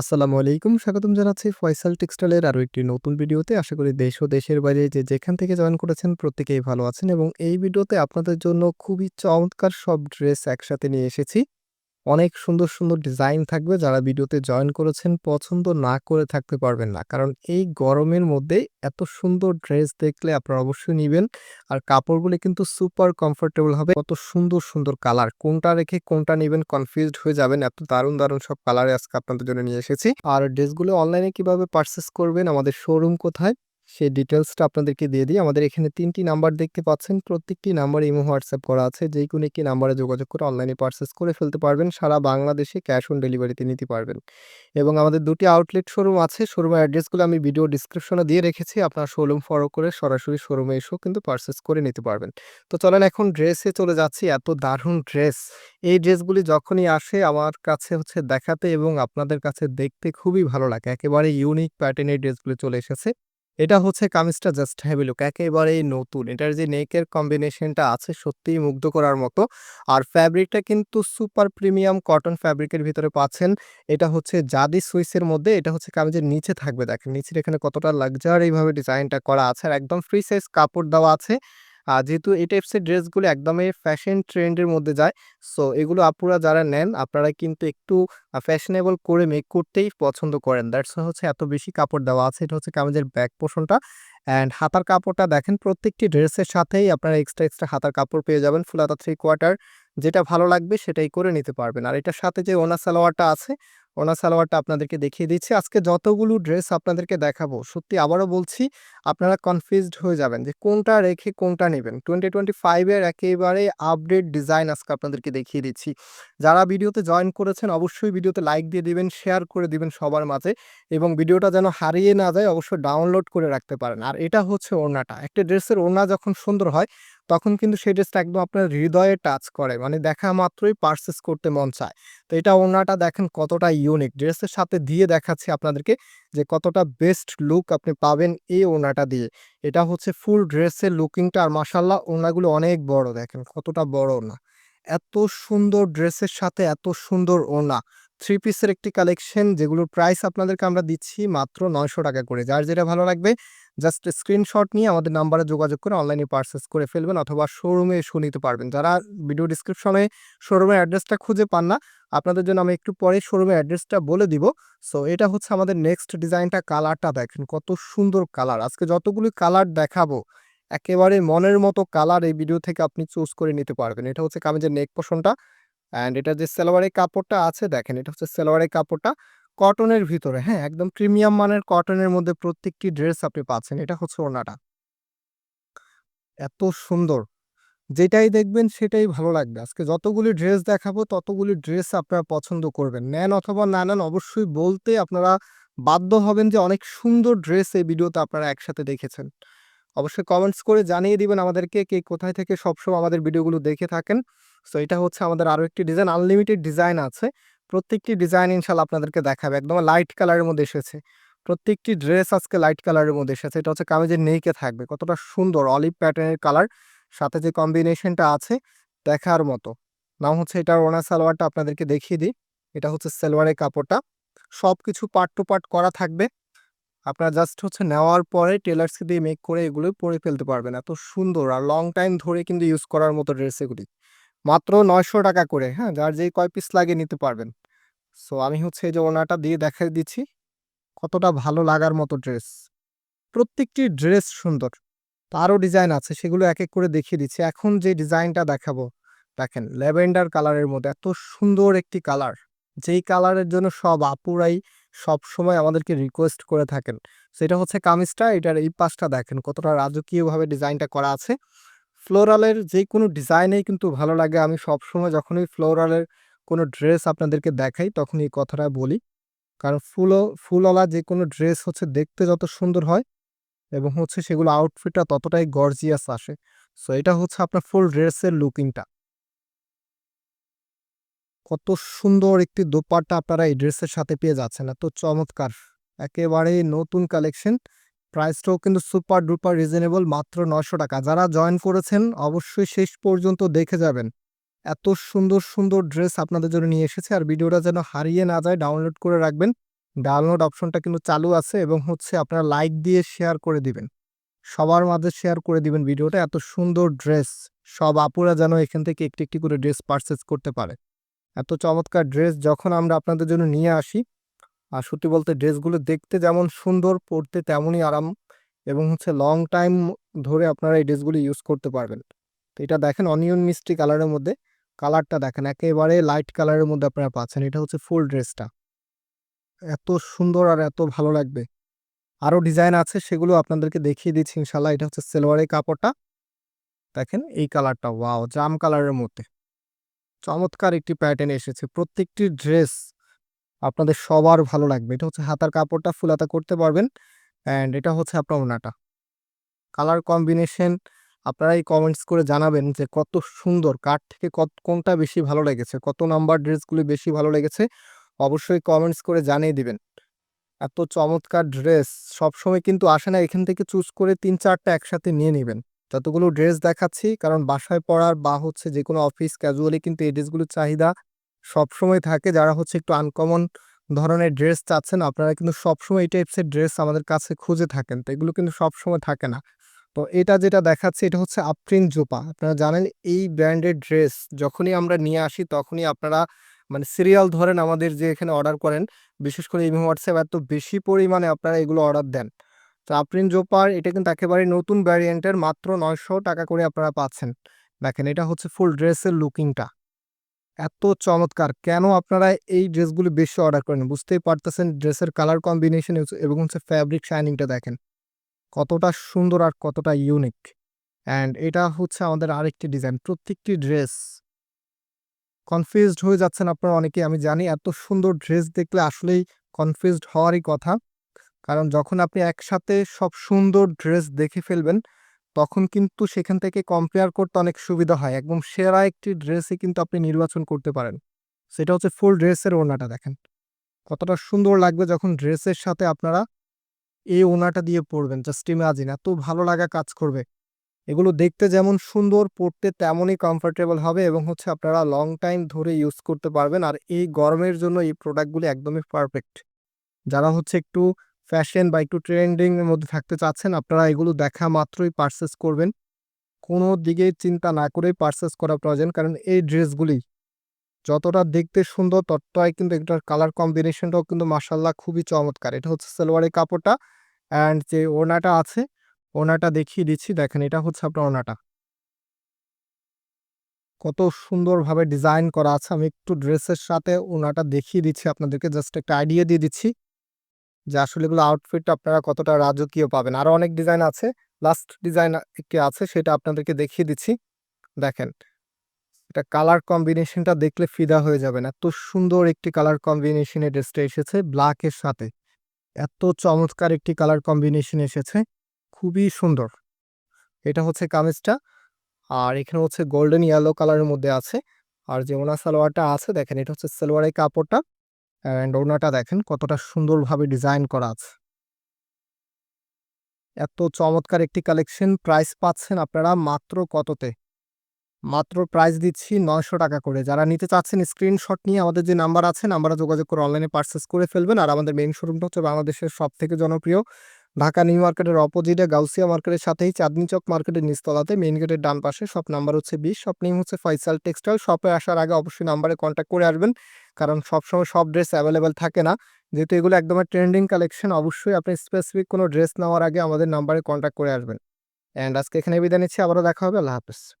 আসসালামু আলাইকুম। স্বাগতম জানাচ্ছি ফয়সাল টেক্সটাইলের আরও একটি নতুন ভিডিওতে। আশা করি দেশ ও দেশের বাইরে যে যেখান থেকে জয়েন করেছেন প্রত্যেকেই ভালো আছেন এবং এই ভিডিওতে আপনাদের জন্য খুবই চমৎকার সব ড্রেস একসাথে নিয়ে এসেছি। অনেক সুন্দর, সুন্দর ডিজাইন থাকবে যারা ভিডিওতে জয়েন করেছেন পছন্দ না করে থাকতে পারবেন না। কারণ এই গরমের মধ্যে এত সুন্দর ড্রেস দেখলে আপনারা অবশ্যই নিবেন। আর কাপড়গুলি কিন্তু সুপার কমফোর্টেবল হবে। কত সুন্দর, সুন্দর কালার। কোনটা রেখে কোনটা নিবেন কনফিউজড হয়ে যাবেন। এত দারুণ, দারুণ সব কালারে আজকে আপনাদের জন্য নিয়ে এসেছি। আর ড্রেসগুলো অনলাইনে কীভাবে পারচেজ করবেন, আমাদের শোরুম কোথায় সেই ডিটেলসটা আপনাদেরকে দিয়ে দিই। আমাদের এখানে তিনটি নাম্বার দেখতে পাচ্ছেন। প্রত্যেকটি নাম্বারে ইমো, হোয়াটসঅ্যাপ করা আছে। যে কোনো একটি নাম্বারে যোগাযোগ করে অনলাইনে পারচেজ করে ফেলতে পারবেন। সারা বাংলাদেশে ক্যাশ অন ডেলিভারিতে নিতে পারবেন। এবং আমাদের দুটি আউটলেট শোরুম আছে। শোরুমের অ্যাড্রেসগুলো আমি ভিডিও ডেসক্রিপশনে দিয়ে রেখেছি। আপনারা শোরুম ফলো করে সরাসরি শোরুমে এসেও কিন্তু পারচেজ করে নিতে পারবেন। তো চলেন এখন ড্রেসে চলে যাচ্ছি। এত দারুণ ড্রেস। এই ড্রেসগুলি যখনই আসে আমার কাছে হচ্ছে দেখাতে এবং আপনাদের কাছে দেখতে খুবই ভালো লাগে। একেবারে ইউনিক প্যাটার্নের ড্রেসগুলো চলে এসেছে। এটা হচ্ছে কামিজটা জাস্ট হ্যাভ লুক একেবারেই নতুন। এটার যে নেকের কম্বিনেশনটা আছে সত্যিই মুগ্ধ করার মতো। আর ফ্যাব্রিকটা কিন্তু সুপার প্রিমিয়াম কটন ফ্যাব্রিকের ভিতরে পাচ্ছেন। এটা হচ্ছে জাদি সুইসের মধ্যে, এটা হচ্ছে কামিজের নিচে থাকবে দেখেন। নিচের এখানে কতটা লাক্সারি এইভাবে ডিজাইনটা করা আছে আর একদম ফ্রি সাইজ কাপড় দেওয়া আছে। যেহেতু এই টাইপসের ড্রেসগুলো একদমই ফ্যাশন ট্রেন্ডের মধ্যে যায়। সো এগুলো আপুরা যারা নেন আপনারা কিন্তু একটু ফ্যাশনেবল করে মেক করতেই পছন্দ করেন। দ্যাটস হচ্ছে এত বেশি কাপড় দেওয়া আছে। এটা হচ্ছে কামিজের ব্যাক পোরশনটা। অ্যান্ড হাতার কাপড়টা দেখেন প্রত্যেকটি ড্রেসের সাথেই আপনারা এক্সট্রা, এক্সট্রা হাতার কাপড় পেয়ে যাবেন। ফুল হাতা 3 কোয়ার্টার যেটা ভালো লাগবে সেটাই করে নিতে পারবেন। আর এটার সাথে যে ওনা সালোয়ারটা আছে, ওনা সালোয়ারটা আপনাদেরকে দেখিয়ে দিচ্ছি। আজকে যতগুলো ড্রেস আপনাদেরকে দেখাবো সত্যি আবারও বলছি আপনারা কনফিউজড হয়ে যাবেন যে কোনটা রেখে কোনটা নেবেন টোয়েন্টি টোয়েন্টি ফাইভের একেবারে আপডেট ডিজাইন আজকে আপনাদেরকে দেখিয়ে দিচ্ছি। যারা ভিডিওতে জয়েন করেছেন অবশ্যই ভিডিওতে লাইক দিয়ে দিবেন, শেয়ার করে দিবেন সবার মাঝে এবং ভিডিওটা যেন হারিয়ে না যায় অবশ্যই ডাউনলোড করে রাখতে পারেন। আর এটা হচ্ছে ওড়নাটা। একটা ড্রেসের ওড়না যখন সুন্দর হয় তখন কিন্তু সেই ড্রেসটা একদম আপনার হৃদয়ে টাচ করে। মানে দেখা মাত্রই পারচেজ করতে মন চায়। তো এটা ওড়নাটা দেখেন কতটা ইউনিক। ড্রেসের সাথে দিয়ে দেখাচ্ছি আপনাদেরকে যে কতটা বেস্ট লুক আপনি পাবেন এই ওড়নাটা দিয়ে। এটা হচ্ছে ফুল ড্রেসের লুকিংটা আর মাসাল্লাহ ওনাগুলো অনেক বড় দেখেন, কতটা বড় না এত সুন্দর ড্রেসের সাথে এত সুন্দর ওড়না। 3 পিসের একটি কালেকশন যেগুলোর প্রাইস আপনাদেরকে আমরা দিচ্ছি মাত্র ৳৯০০ করে। যার যেটা ভালো লাগবে জাস্ট স্ক্রিনশট নিয়ে আমাদের নাম্বারে যোগাযোগ করে অনলাইনে পারচেজ করে ফেলবেন অথবা শোরুমে এসেও নিতে পারবেন। যারা ভিডিও ডেসক্রিপশনে শোরুমের অ্যাড্রেসটা খুঁজে পান না, আপনাদের জন্য আমি একটু পরে শোরুমের অ্যাড্রেসটা বলে দিব। সো এটা হচ্ছে আমাদের নেক্সট ডিজাইনটা কালারটা দেখেন কত সুন্দর কালার। আজকে যতগুলি কালার দেখাবো একেবারে মনের মতো কালার এই ভিডিও থেকে আপনি চুজ করে নিতে পারবেন। এটা হচ্ছে কামিজের নেক পোরশনটা অ্যান্ড এটা যে সেলোয়ারের কাপড়টা আছে দেখেন এটা হচ্ছে সেলোয়ারের কাপড়টা কটনের ভিতরে হ্যাঁ, একদম প্রিমিয়াম মানের কটনের মধ্যে প্রত্যেকটি ড্রেস আপনি পাচ্ছেন। এটা হচ্ছে ওনাটা এত সুন্দর। যেটাই দেখবেন সেটাই ভালো লাগবে। আজকে যতগুলি ড্রেস দেখাবো ততগুলি ড্রেস আপনারা পছন্দ করবেন। নেন অথবা না নেন অবশ্যই বলতে আপনারা বাধ্য হবেন যে অনেক সুন্দর ড্রেস এই ভিডিওতে আপনারা একসাথে দেখেছেন। অবশ্যই কমেন্টস করে জানিয়ে দিবেন আমাদেরকে কে কোথায় থেকে সবসময় আমাদের ভিডিওগুলো দেখে থাকেন। সো এটা হচ্ছে আমাদের আরও একটি ডিজাইন আনলিমিটেড ডিজাইন আছে। প্রত্যেকটি ডিজাইন ইনশাআল্লাহ আপনাদেরকে দেখাবে। একদম লাইট কালারের মধ্যে এসেছে। প্রত্যেকটি ড্রেস আজকে লাইট কালারের মধ্যে এসেছে। এটা হচ্ছে কামিজের নেইকে থাকবে। কতটা সুন্দর অলিভ প্যাটার্নের কালার। সাথে যে কম্বিনেশনটা আছে, দেখার মতো। নাম হচ্ছে এটার ওনা সালোয়ারটা আপনাদেরকে দেখিয়ে দিই। এটা হচ্ছে সালোয়ারের কাপড়টা। সব কিছু পার্ট টু পার্ট করা থাকবে। আপনারা জাস্ট হচ্ছে নেওয়ার পরে টেলার্সকে দিয়ে মেক করে এগুলো পরে ফেলতে পারবেন। এত সুন্দর আর লং টাইম ধরে কিন্তু ইউজ করার মতো ড্রেস এগুলি। মাত্র ৳৯০০ করে হ্যাঁ, যার যেই কয় পিস লাগে নিতে পারবেন। সো আমি হচ্ছে এই যে ওড়নাটা দিয়ে দেখাই দিচ্ছি। কতটা ভালো লাগার মতো ড্রেস। প্রত্যেকটি ড্রেস সুন্দর। তারও ডিজাইন আছে সেগুলো এক, এক করে দেখিয়ে দিচ্ছি। এখন যে ডিজাইনটা দেখাবো দেখেন ল্যাভেন্ডার কালারের মধ্যে এত সুন্দর একটি কালার। যেই কালারের জন্য সব আপুরাই সবসময় আমাদেরকে রিকোয়েস্ট করে থাকেন। সো এটা হচ্ছে কামিজটা, এটার এই পাশটা দেখেন কতটা রাজকীয়ভাবে ডিজাইনটা করা আছে। ফ্লোরালের যে কোনো ডিজাইনেই কিন্তু ভালো লাগে। আমি সবসময় যখনই ফ্লোরালের কোনো ড্রেস আপনাদেরকে দেখাই তখন এই কথাটা বলি। কারণ ফুলও, ফুলওয়ালা যে কোনো ড্রেস হচ্ছে দেখতে যত সুন্দর হয় এবং হচ্ছে সেগুলো আউটফিটটা ততটাই গর্জিয়াস আসে। সো এটা হচ্ছে আপনার ফুল ড্রেসের লুকিংটা। কত সুন্দর একটি দোপাট্টা আপনারা এই ড্রেসের সাথে পেয়ে যাচ্ছেন। এত চমৎকার। একেবারে নতুন কালেকশন। প্রাইসটাও কিন্তু সুপার ডুপার রিজনেবল মাত্র ৳৯০০ যারা জয়েন করেছেন অবশ্যই শেষ পর্যন্ত দেখে যাবেন। এত সুন্দর, সুন্দর ড্রেস আপনাদের জন্য নিয়ে এসেছে আর ভিডিওটা যেন হারিয়ে না যায় ডাউনলোড করে রাখবেন। ডাউনলোড অপশনটা কিন্তু চালু আছে এবং হচ্ছে আপনারা লাইক দিয়ে শেয়ার করে দিবেন সবার মাঝে শেয়ার করে দিবেন ভিডিওটা এত সুন্দর ড্রেস সব আপুরা যেন এখান থেকে একটি একটি করে ড্রেস পারচেস করতে পারে এত চমৎকার ড্রেস যখন আমরা আপনাদের জন্য নিয়ে আসি, আর সত্যি বলতে ড্রেসগুলো দেখতে যেমন সুন্দর, পরতে তেমনই আরাম এবং হচ্ছে লং টাইম ধরে আপনারা এই ড্রেসগুলো ইউজ করতে পারবেন। তো এটা দেখেন অনিয়ন মিষ্টি কালারের মধ্যে কালারটা দেখেন একেবারে লাইট কালারের মধ্যে আপনারা পাচ্ছেন, এটা হচ্ছে ফুল ড্রেসটা এত সুন্দর আর এত ভালো লাগবে। আরও ডিজাইন আছে সেগুলো আপনাদেরকে দেখিয়ে দিচ্ছি ইনশাল্লাহ এটা হচ্ছে সেলোয়ারের কাপড়টা। দেখেন এই কালারটা ওয়াও জাম কালারের মধ্যে। চমৎকার একটি প্যাটার্ন এসেছে। প্রত্যেকটি ড্রেস আপনাদের সবার ভালো লাগবে। এটা হচ্ছে হাতার কাপড়টা ফুলাতা করতে পারবেন অ্যান্ড এটা হচ্ছে আপনার ওনাটা। কালার কম্বিনেশন আপনারাই কমেন্টস করে জানাবেন যে কত সুন্দর, কার থেকে কত, কোনটা বেশি ভালো লেগেছে, কত নাম্বার ড্রেসগুলি বেশি ভালো লেগেছে, অবশ্যই কমেন্টস করে জানিয়ে দিবেন। এত চমৎকার ড্রেস সবসময় কিন্তু আসে না, এখান থেকে চুজ করে তিন চারটা একসাথে নিয়ে নেবেন। যতগুলো ড্রেস দেখাচ্ছি, কারণ বাসায় পড়ার বা হচ্ছে যে কোনো অফিস ক্যাজুয়ালি কিন্তু এই ড্রেসগুলোর চাহিদা সবসময় থাকে। যারা হচ্ছে একটু আনকমন ধরনের ড্রেস চাচ্ছেন, আপনারা কিন্তু সবসময় এই টাইপসের ড্রেস আমাদের কাছে খুঁজে থাকেন। তো এগুলো কিন্তু সবসময় থাকে না। তো এটা যেটা দেখাচ্ছে, এটা হচ্ছে আপ্রিন জোপা আপনারা জানেন, এই ব্র্যান্ডের ড্রেস যখনই আমরা নিয়ে আসি, তখনই আপনারা মানে সিরিয়াল ধরেন আমাদের যে এখানে অর্ডার করেন, বিশেষ করে এই হোয়াটসঅ্যাপ এত বেশি পরিমাণে আপনারা এগুলো অর্ডার দেন। তো আপ্রিন জোপার এটা কিন্তু একেবারে নতুন ভ্যারিয়েন্টের মাত্র নয়শো টাকা করে আপনারা পাচ্ছেন। দেখেন, এটা হচ্ছে ফুল ড্রেসের লুকিংটা এত চমৎকার। কেন আপনারা এই ড্রেসগুলো বেশি অর্ডার করেন? বুঝতেই পারতেছেন ড্রেসের কালার কম্বিনেশন এবং হচ্ছে ফ্যাব্রিক শাইনিংটা দেখেন। কতটা সুন্দর আর কতটা ইউনিক অ্যান্ড এটা হচ্ছে আমাদের আরেকটি ডিজাইন প্রত্যেকটি ড্রেস কনফিউজড হয়ে যাচ্ছেন আপনারা অনেকেই, আমি জানি, এত সুন্দর ড্রেস দেখলে আসলেই কনফিউজড হওয়ারই কথা। কারণ যখন আপনি একসাথে সব সুন্দর ড্রেস দেখে ফেলবেন, তখন কিন্তু সেখান থেকে কম্পেয়ার করতে অনেক সুবিধা হয়। একদম সেরা একটি ড্রেসে কিন্তু আপনি নির্বাচন করতে পারেন। সেটা হচ্ছে ফুল ড্রেসের ওড়নাটা দেখেন। কতটা সুন্দর লাগবে যখন ড্রেসের সাথে আপনারা এই ওড়নাটা দিয়ে পরবেন। জাস্ট ইমাজিন এত ভালো লাগা কাজ করবে। এগুলো দেখতে যেমন সুন্দর, পরতে তেমনই কমফোর্টেবল হবে এবং হচ্ছে আপনারা লং টাইম ধরে ইউজ করতে পারবেন। আর এই গরমের জন্য এই প্রোডাক্টগুলি একদমই পারফেক্ট যারা হচ্ছে একটু ফ্যাশন বা একটু ট্রেন্ডিং এর মধ্যে থাকতে চাচ্ছেন, আপনারা এগুলো দেখা মাত্রই পারচেস করবেন। কোনো দিকে চিন্তা না করেই পারচেস করা প্রয়োজন, কারণ এই ড্রেসগুলি যতটা দেখতে সুন্দর ততটাই কিন্তু এটার কালার কম্বিনেশনটাও কিন্তু মাসাল্লাহ খুবই চমৎকার। এটা হচ্ছে সালোয়ারের কাপড়টা অ্যান্ড যে ওনাটা আছে ওনাটা দেখিয়ে দিচ্ছি। দেখেন, এটা হচ্ছে আপনার ওনাটা কত সুন্দরভাবে ডিজাইন করা আছে। আমি একটু ড্রেসের সাথে ওনাটা দেখিয়ে দিচ্ছি আপনাদেরকে জাস্ট একটা আইডিয়া দিয়ে দিচ্ছি। যে আসলে এগুলো আউটফিট আপনারা কতটা রাজকীয় পাবেন। আরও অনেক ডিজাইন আছে। লাস্ট ডিজাইন একটি আছে সেটা আপনাদেরকে দেখিয়ে দিচ্ছি। দেখেন এটা কালার কম্বিনেশনটা দেখলে ফিদা হয়ে যাবেন। এত সুন্দর একটি কালার কম্বিনেশনের ড্রেসটা এসেছে ব্ল্যাকের সাথে। এত চমৎকার একটি কালার কম্বিনেশন এসেছে। খুবই সুন্দর। এটা হচ্ছে কামিজটা। আর এখানে হচ্ছে গোল্ডেন ইয়েলো কালারের মধ্যে আছে। আর যে ওনা সালোয়ারটা আছে, দেখেন, এটা হচ্ছে সালোয়ারের কাপড়টা। অ্যান্ড দেখেন কতটা সুন্দরভাবে ডিজাইন করা আছে। এত চমৎকার একটি কালেকশন, প্রাইস পাচ্ছেন আপনারা মাত্র কততে? মাত্র প্রাইস দিচ্ছি নয়শো টাকা করে। যারা নিতে চাচ্ছেন, স্ক্রিনশট নিয়ে আমাদের যে নাম্বার আছে, নাম্বারে যোগাযোগ করে অনলাইনে পার্সেস করে ফেলবেন। আর আমাদের মেইন শোরুমটা হচ্ছে বাংলাদেশের সব থেকে জনপ্রিয় ঢাকা নিউ মার্কেটের অপোজিটে, গাউসিয়া মার্কেটের সাথেই চাঁদনি চক মার্কেটের নিস্তলাতে মেইন গেটের ডান পাশে সব নাম্বার হচ্ছে বিশ। শপ নেম হচ্ছে ফয়সাল টেক্সটাইল। শপে আসার আগে অবশ্যই নাম্বারে কন্ট্যাক্ট করে আসবেন, কারণ সবসময় সব ড্রেস অ্যাভেলেবেল থাকে না। যেহেতু এগুলো একদম ট্রেন্ডিং কালেকশন, অবশ্যই আপনি স্পেসিফিক কোনো ড্রেস নেওয়ার আগে আমাদের নাম্বারে কন্ট্যাক্ট করে আসবেন। অ্যান্ড আজকে এখানে বিদায় নিচ্ছি, আবারও দেখা হবে, আল্লাহ হাফেজ।